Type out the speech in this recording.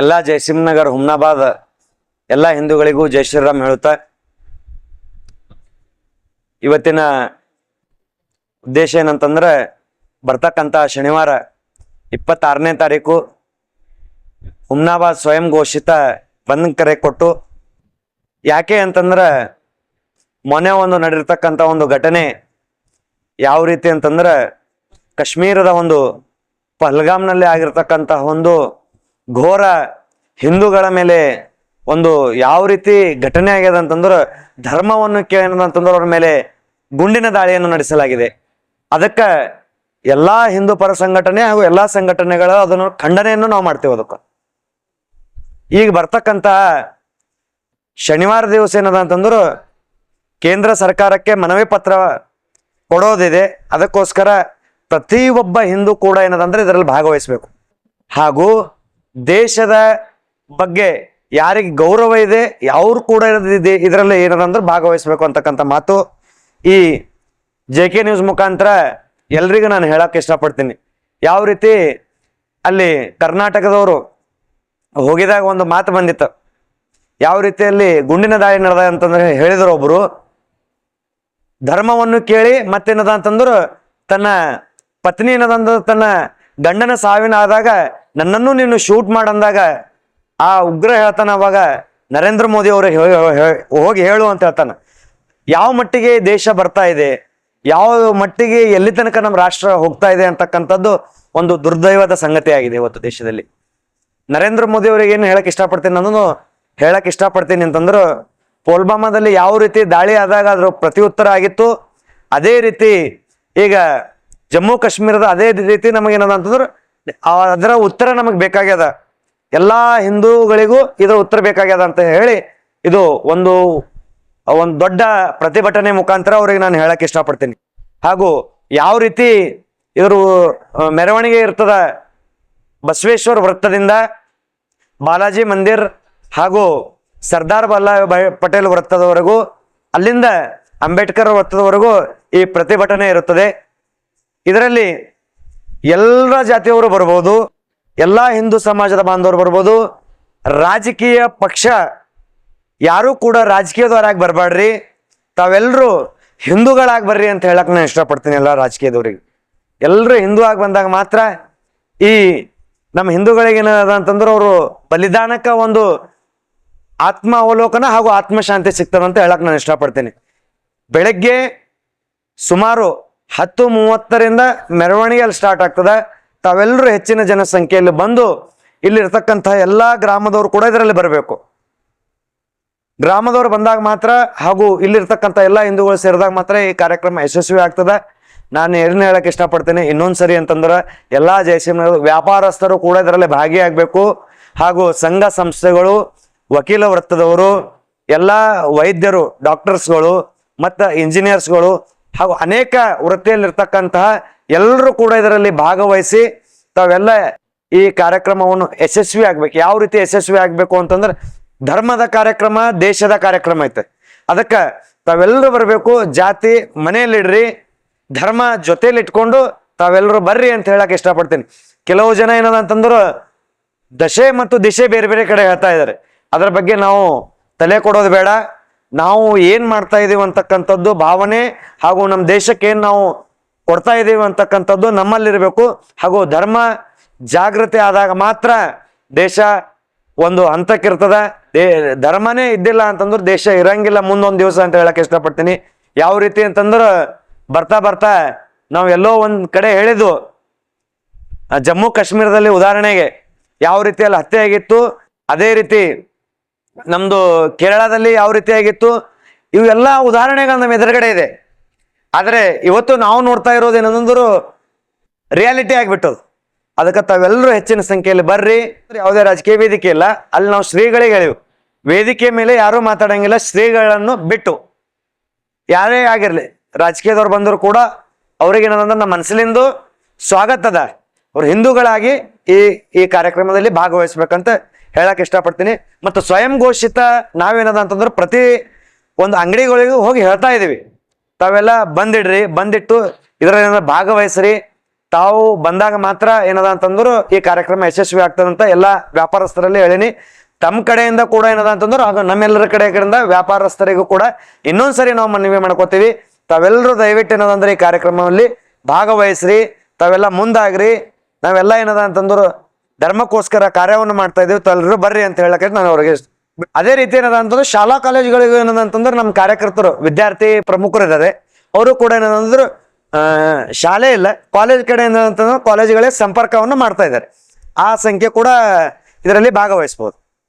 ಎಲ್ಲ ಜಯಸಿಂಹನಗರ್ ಹುಮ್ನಾಬಾದ್, ಎಲ್ಲ ಹಿಂದೂಗಳಿಗೂ ಜೈ ಶ್ರೀರಾಮ್ ಹೇಳುತ್ತಾ, ಇವತ್ತಿನ ಉದ್ದೇಶ ಏನಂತಂದ್ರೆ ಬರ್ತಕ್ಕಂಥ ಶನಿವಾರ ಇಪ್ಪತ್ತಾರನೇ ತಾರೀಕು ಹುಮ್ನಾಬಾದ್ ಸ್ವಯಂ ಘೋಷಿತ ಬಂದ್ ಕರೆ ಕೊಟ್ಟು, ಯಾಕೆ ಅಂತಂದ್ರೆ ಮೊನ್ನೆ ಒಂದು ನಡೆದಿರ್ತಕ್ಕಂಥ ಒಂದು ಘಟನೆ ಯಾವ ರೀತಿ ಅಂತಂದ್ರೆ ಕಾಶ್ಮೀರದ ಒಂದು ಪಹಲ್ಗಾಮ್ನಲ್ಲಿ ಆಗಿರ್ತಕ್ಕಂತಹ ಒಂದು ಘೋರ ಹಿಂದೂಗಳ ಮೇಲೆ ಒಂದು ಯಾವ ರೀತಿ ಘಟನೆ ಆಗ್ಯದ ಅಂತಂದ್ರೆ ಧರ್ಮವನ್ನು ಕೇಳಿದಂತಂದ್ರೆ ಅವ್ರ ಮೇಲೆ ಗುಂಡಿನ ದಾಳಿಯನ್ನು ನಡೆಸಲಾಗಿದೆ. ಅದಕ್ಕೆ ಎಲ್ಲಾ ಹಿಂದೂ ಪರ ಸಂಘಟನೆ ಹಾಗೂ ಎಲ್ಲಾ ಸಂಘಟನೆಗಳು ಅದನ್ನು ಖಂಡನೆಯನ್ನು ನಾವು ಮಾಡ್ತೇವೆ ಅದಕ್ಕೆ. ಈಗ ಬರ್ತಕ್ಕಂತ ಶನಿವಾರ ದಿವಸ ಏನದ ಅಂತಂದ್ರೆ ಕೇಂದ್ರ ಸರ್ಕಾರಕ್ಕೆ ಮನವಿ ಪತ್ರ ಕೊಡೋದಿದೆ. ಅದಕ್ಕೋಸ್ಕರ ಪ್ರತಿಯೊಬ್ಬ ಹಿಂದೂ ಕೂಡ ಏನದಂದ್ರೆ ಇದರಲ್ಲಿ ಭಾಗವಹಿಸಬೇಕು. ಹಾಗೂ ದೇಶದ ಬಗ್ಗೆ ಯಾರಿಗೆ ಗೌರವ ಇದೆ ಅವ್ರು ಕೂಡ ಇದೆ ಇದರಲ್ಲಿ ಏನದಂದ್ರೆ ಭಾಗವಹಿಸಬೇಕು ಅಂತಕ್ಕಂಥ ಮಾತು ಈ ಜೆ ಕೆ ನ್ಯೂಸ್ ಮುಖಾಂತರ ಎಲ್ರಿಗೂ ನಾನು ಹೇಳಕ್ಕೆ ಇಷ್ಟಪಡ್ತೀನಿ. ಯಾವ ರೀತಿ ಅಲ್ಲಿ ಕರ್ನಾಟಕದವರು ಹೋಗಿದಾಗ ಒಂದು ಮಾತು ಬಂದಿತ್ತು. ಯಾವ ರೀತಿಯಲ್ಲಿ ಗುಂಡಿನ ದಾಳಿ ನಡೆದ ಅಂತಂದ್ರೆ ಹೇಳಿದ್ರು ಒಬ್ರು. ಧರ್ಮವನ್ನು ಕೇಳಿ ಮತ್ತೇನದ ಅಂತಂದ್ರು ತನ್ನ ಪತ್ನಿ ಏನದಂದ್ರೆ ತನ್ನ ಗಂಡನ ಸಾವಿನ ಆದಾಗ ನನ್ನನ್ನು ನೀನು ಶೂಟ್ ಮಾಡಂದಾಗ ಆ ಉಗ್ರ ಹೇಳ್ತಾನ ಅವಾಗ ನರೇಂದ್ರ ಮೋದಿ ಅವರು ಹೋಗಿ ಹೇಳು ಅಂತ ಹೇಳ್ತಾನ. ಯಾವ ಮಟ್ಟಿಗೆ ದೇಶ ಬರ್ತಾ ಇದೆ, ಯಾವ ಮಟ್ಟಿಗೆ ಎಲ್ಲಿ ತನಕ ನಮ್ಮ ರಾಷ್ಟ್ರ ಹೋಗ್ತಾ ಇದೆ ಅಂತಕ್ಕಂಥದ್ದು ಒಂದು ದುರ್ದೈವದ ಸಂಗತಿ ಆಗಿದೆ ಇವತ್ತು ದೇಶದಲ್ಲಿ. ನರೇಂದ್ರ ಮೋದಿ ಅವರಿಗೆ ಏನು ಹೇಳಕ್ ಇಷ್ಟಪಡ್ತೀನಿ ನಾನು ಹೇಳಕ್ ಇಷ್ಟಪಡ್ತೀನಿ ಅಂತಂದ್ರು, ಪುಲ್ವಾಮಾದಲ್ಲಿ ಯಾವ ರೀತಿ ದಾಳಿ ಆದಾಗ ಅದ್ರ ಪ್ರತಿಯುತ್ತರ ಆಗಿತ್ತು, ಅದೇ ರೀತಿ ಈಗ ಜಮ್ಮು ಕಾಶ್ಮೀರದ ಅದೇ ರೀತಿ ನಮಗೇನದ ಅಂತಂದ್ರೆ ಅದರ ಉತ್ತರ ನಮಗೆ ಬೇಕಾಗ್ಯದ. ಎಲ್ಲಾ ಹಿಂದೂಗಳಿಗೂ ಇದರ ಉತ್ತರ ಬೇಕಾಗ್ಯದ ಅಂತ ಹೇಳಿ ಇದು ಒಂದು ಒಂದು ದೊಡ್ಡ ಪ್ರತಿಭಟನೆ ಮುಖಾಂತರ ಅವ್ರಿಗೆ ನಾನು ಹೇಳಕ್ ಇಷ್ಟಪಡ್ತೀನಿ. ಹಾಗೂ ಯಾವ ರೀತಿ ಇವರು ಮೆರವಣಿಗೆ ಇರ್ತದ ಬಸವೇಶ್ವರ ವೃತ್ತದಿಂದ ಬಾಲಾಜಿ ಮಂದಿರ್ ಹಾಗೂ ಸರ್ದಾರ್ ವಲ್ಲಭಾಯ್ ಪಟೇಲ್ ವೃತ್ತದವರೆಗೂ, ಅಲ್ಲಿಂದ ಅಂಬೇಡ್ಕರ್ ವೃತ್ತದವರೆಗೂ ಈ ಪ್ರತಿಭಟನೆ ಇರುತ್ತದೆ. ಇದರಲ್ಲಿ ಎಲ್ಲ ಜಾತಿಯವರು ಬರ್ಬೋದು, ಎಲ್ಲ ಹಿಂದೂ ಸಮಾಜದ ಬಾಂಧವರು ಬರ್ಬೋದು. ರಾಜಕೀಯ ಪಕ್ಷ ಯಾರೂ ಕೂಡ ರಾಜಕೀಯದವರಾಗಿ ಬರಬೇಡ್ರಿ ತಾವೆಲ್ಲರೂ ಹಿಂದೂಗಳಾಗಿ ಬರ್ರಿ ಅಂತ ಹೇಳಕ್ ನಾನು ಇಷ್ಟಪಡ್ತೀನಿ ಎಲ್ಲ ರಾಜಕೀಯದವ್ರಿಗೆ. ಎಲ್ಲರೂ ಹಿಂದೂ ಆಗಿ ಬಂದಾಗ ಮಾತ್ರ ಈ ನಮ್ಮ ಹಿಂದೂಗಳಿಗೆ ಏನಾದ ಅಂತಂದ್ರೆ ಅವರು ಬಲಿದಾನಕ್ಕೆ ಒಂದು ಆತ್ಮ ಅವಲೋಕನ ಹಾಗೂ ಆತ್ಮಶಾಂತಿ ಸಿಗ್ತದಂತ ಹೇಳಕ್ ನಾನು ಇಷ್ಟಪಡ್ತೀನಿ. ಬೆಳಗ್ಗೆ ಸುಮಾರು ಹತ್ತು ಮೂವತ್ತರಿಂದ ಮೆರವಣಿಗೆಯಲ್ಲಿ ಸ್ಟಾರ್ಟ್ ಆಗ್ತದೆ. ತಾವೆಲ್ಲರೂ ಹೆಚ್ಚಿನ ಜನಸಂಖ್ಯೆಯಲ್ಲಿ ಬಂದು ಇಲ್ಲಿರ್ತಕ್ಕಂಥ ಎಲ್ಲ ಗ್ರಾಮದವರು ಕೂಡ ಇದರಲ್ಲಿ ಬರಬೇಕು. ಗ್ರಾಮದವರು ಬಂದಾಗ ಮಾತ್ರ ಹಾಗೂ ಇಲ್ಲಿರ್ತಕ್ಕಂಥ ಎಲ್ಲ ಹಿಂದೂಗಳು ಸೇರಿದಾಗ ಮಾತ್ರ ಈ ಕಾರ್ಯಕ್ರಮ ಯಶಸ್ವಿ ಆಗ್ತದೆ. ನಾನು ಏನ್ ಹೇಳಕ್ಕೆ ಇಷ್ಟಪಡ್ತೇನೆ. ಇನ್ನೊಂದು ಸರಿ ಅಂತಂದ್ರೆ ಎಲ್ಲ ಜಯಸಿಂಹ ವ್ಯಾಪಾರಸ್ಥರು ಕೂಡ ಇದರಲ್ಲಿ ಭಾಗಿಯಾಗಬೇಕು. ಹಾಗೂ ಸಂಘ ಸಂಸ್ಥೆಗಳು, ವಕೀಲ ವೃತ್ತದವರು, ಎಲ್ಲ ವೈದ್ಯರು ಡಾಕ್ಟರ್ಸ್ಗಳು ಮತ್ತು ಇಂಜಿನಿಯರ್ಸ್ಗಳು ಹಾಗೂ ಅನೇಕ ವೃತ್ತಿಯಲ್ಲಿರ್ತಕ್ಕಂತಹ ಎಲ್ಲರೂ ಕೂಡ ಇದರಲ್ಲಿ ಭಾಗವಹಿಸಿ ತಾವೆಲ್ಲ ಈ ಕಾರ್ಯಕ್ರಮವನ್ನು ಯಶಸ್ವಿ ಆಗ್ಬೇಕು. ಯಾವ ರೀತಿ ಯಶಸ್ವಿ ಆಗ್ಬೇಕು ಅಂತಂದ್ರೆ ಧರ್ಮದ ಕಾರ್ಯಕ್ರಮ, ದೇಶದ ಕಾರ್ಯಕ್ರಮ ಐತೆ. ಅದಕ್ಕೆ ತಾವೆಲ್ಲರೂ ಬರಬೇಕು. ಜಾತಿ, ಮನೆಯಲ್ಲಿಡ್ರಿ. ಧರ್ಮ ಜೊತೆಯಲ್ಲಿ ಇಟ್ಕೊಂಡು ತಾವೆಲ್ಲರೂ ಬರ್ರಿ ಅಂತ ಹೇಳಕ್ ಇಷ್ಟಪಡ್ತೀನಿ. ಕೆಲವು ಜನ ಏನದ ಅಂತಂದ್ರು ದಶೆ ಮತ್ತು ದಿಶೆ ಬೇರೆ ಬೇರೆ ಕಡೆ ಹೇಳ್ತಾ ಇದ್ದಾರೆ. ಅದರ ಬಗ್ಗೆ ನಾವು ತಲೆ ಕೊಡೋದು ಬೇಡ. ನಾವು ಏನು ಮಾಡ್ತಾ ಇದ್ದೀವಿ ಅಂತಕ್ಕಂಥದ್ದು ಭಾವನೆ ಹಾಗೂ ನಮ್ಮ ದೇಶಕ್ಕೆ ಏನು ನಾವು ಕೊಡ್ತಾ ಇದ್ದೀವಿ ಅಂತಕ್ಕಂಥದ್ದು ನಮ್ಮಲ್ಲಿರಬೇಕು. ಹಾಗೂ ಧರ್ಮ ಜಾಗೃತಿ ಆದಾಗ ಮಾತ್ರ ದೇಶ ಒಂದು ಹಂತಕ್ಕಿರ್ತದ. ದೇ, ಧರ್ಮನೇ ಇದ್ದಿಲ್ಲ ಅಂತಂದ್ರೆ ದೇಶ ಇರಂಗಿಲ್ಲ. ಮುಂದೊಂದು ದಿವಸ ಅಂತ ಹೇಳಕ್ ಇಷ್ಟಪಡ್ತೀನಿ. ಯಾವ ರೀತಿ ಅಂತಂದ್ರೆ ಬರ್ತಾ ಬರ್ತಾ ನಾವು ಎಲ್ಲೋ ಒಂದ್ ಕಡೆ ಹೇಳಿದ್ವು ಜಮ್ಮು ಕಾಶ್ಮೀರದಲ್ಲಿ ಉದಾಹರಣೆಗೆ ಯಾವ ರೀತಿಯಲ್ಲಿ ಹತ್ಯೆ ಆಗಿತ್ತು, ಅದೇ ರೀತಿ ನಮ್ದು ಕೇರಳದಲ್ಲಿ ಯಾವ ರೀತಿಯಾಗಿತ್ತು? ಇವೆಲ್ಲ ಉದಾಹರಣೆಗಳು ನಮ್ಮ ಎದುರುಗಡೆ ಇದೆ. ಆದರೆ ಇವತ್ತು ನಾವು ನೋಡ್ತಾ ಇರೋದು ಏನಂದ್ರು ರಿಯಾಲಿಟಿ ಆಗಿಬಿಟ್ಟದು ಅದಕ್ಕೆ ತಾವೆಲ್ಲರೂ ಹೆಚ್ಚಿನ ಸಂಖ್ಯೆಯಲ್ಲಿ ಬರ್ರಿ. ಯಾವುದೇ ರಾಜಕೀಯ ವೇದಿಕೆ ಇಲ್ಲ. ಅಲ್ಲಿ ನಾವು ಶ್ರೀಗಳಿಗೆ ಹೇಳಿವು. ವೇದಿಕೆ ಮೇಲೆ ಯಾರೂ ಮಾತಾಡಂಗಿಲ್ಲ. ಶ್ರೀಗಳನ್ನು ಬಿಟ್ಟು. ಯಾರೇ ಆಗಿರಲಿ, ರಾಜಕೀಯದವ್ರು ಬಂದರೂ ಕೂಡ ಅವ್ರಿಗೆ ಏನಂದ್ರೆ ನಮ್ಮ ಮನಸ್ಸಿಲಿಂದು ಸ್ವಾಗತದ ಅವ್ರು ಹಿಂದೂಗಳಾಗಿ ಈ ಈ ಕಾರ್ಯಕ್ರಮದಲ್ಲಿ ಭಾಗವಹಿಸ್ಬೇಕಂತ ಹೇಳಕ್ ಇಷ್ಟಪಡ್ತೀನಿ. ಮತ್ತು ಸ್ವಯಂ ಘೋಷಿತ ನಾವೇನದ ಅಂತಂದ್ರೆ ಪ್ರತಿ ಒಂದು ಅಂಗಡಿಗಳಿಗೂ ಹೋಗಿ ಹೇಳ್ತಾ ಇದೀವಿ. ತಾವೆಲ್ಲ ಬಂದಿಡ್ರಿ, ಬಂದಿಟ್ಟು ಇದರಲ್ಲಿ ಏನಾದ್ರು ಭಾಗವಹಿಸ್ರಿ. ತಾವು ಬಂದಾಗ ಮಾತ್ರ ಏನದ ಅಂತಂದ್ರು ಈ ಕಾರ್ಯಕ್ರಮ ಯಶಸ್ವಿ ಆಗ್ತದಂತ ಎಲ್ಲ ವ್ಯಾಪಾರಸ್ಥರಲ್ಲಿ ಹೇಳಿನಿ. ತಮ್ಮ ಕಡೆಯಿಂದ ಕೂಡ ಏನದ ಅಂತಂದ್ರೆ ಹಾಗೂ ನಮ್ಮೆಲ್ಲರ ಕಡೆಯಿಂದ ವ್ಯಾಪಾರಸ್ಥರಿಗೂ ಕೂಡ ಇನ್ನೊಂದ್ಸರಿ ನಾವು ಮನವಿ ಮಾಡ್ಕೋತೀವಿ. ತಾವೆಲ್ಲರೂ ದಯವಿಟ್ಟು ಏನದಂದ್ರೆ ಈ ಕಾರ್ಯಕ್ರಮದಲ್ಲಿ ಭಾಗವಹಿಸ್ರಿ. ತಾವೆಲ್ಲ ಮುಂದಾಗ್ರಿ. ನಾವೆಲ್ಲ ಏನದ ಅಂತಂದ್ರು ಧರ್ಮಕ್ಕೋಸ್ಕರ ಕಾರ್ಯವನ್ನು ಮಾಡ್ತಾ ಇದ್ದೇವೆ ಬರ್ರಿ ಅಂತ ಹೇಳಕ್ಕೆ ನಾನು ಅವ್ರಿಗೆ ಅದೇ ರೀತಿ ಏನದ ಅಂತಂದ್ರೆ ಶಾಲಾ ಕಾಲೇಜುಗಳಿಗೂ ಏನದ ಅಂತಂದ್ರೆ ನಮ್ಮ ಕಾರ್ಯಕರ್ತರು, ವಿದ್ಯಾರ್ಥಿ ಪ್ರಮುಖರು ಇದ್ದಾರೆ. ಅವರು ಕೂಡ ಏನದಂದ್ರೆ ಶಾಲೆ ಇಲ್ಲ, ಕಾಲೇಜ್ ಕಡೆ ಏನಂತಂದ್ರೆ ಕಾಲೇಜುಗಳೇ ಸಂಪರ್ಕವನ್ನು ಮಾಡ್ತಾ ಇದ್ದಾರೆ. ಆ ಸಂಖ್ಯೆ ಕೂಡ ಇದರಲ್ಲಿ ಭಾಗವಹಿಸ್ಬೋದು.